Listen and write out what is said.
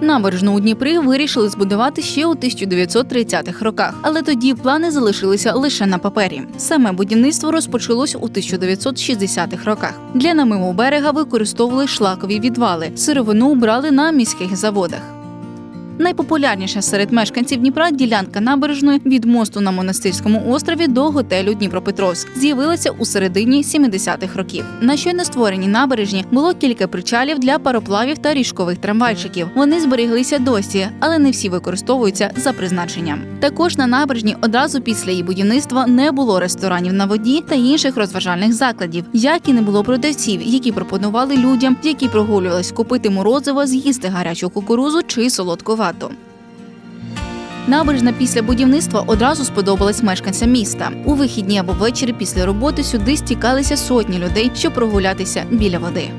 Набережну у Дніпрі вирішили збудувати ще у 1930-х роках, але тоді плани залишилися лише на папері. Саме будівництво розпочалось у 1960-х роках. Для намиву берега використовували шлакові відвали. Сировину брали на міських заводах. Найпопулярніша серед мешканців Дніпра ділянка набережної від мосту на монастирському острові до готелю Дніпропетровськ з'явилася у середині 70-х років. На щойно створеній набережні було кілька причалів для пароплавів та річкових трамвайчиків. Вони зберіглися досі, але не всі використовуються за призначенням. Також на набережні одразу після її будівництва не було ресторанів на воді та інших розважальних закладів, як і не було продавців, які пропонували людям, які прогулювались купити морозиво, з'їсти гарячу кукурузу чи солодку вату. Набережна після будівництва одразу сподобалась мешканцям міста. У вихідні або ввечері після роботи сюди стікалися сотні людей, щоб прогулятися біля води.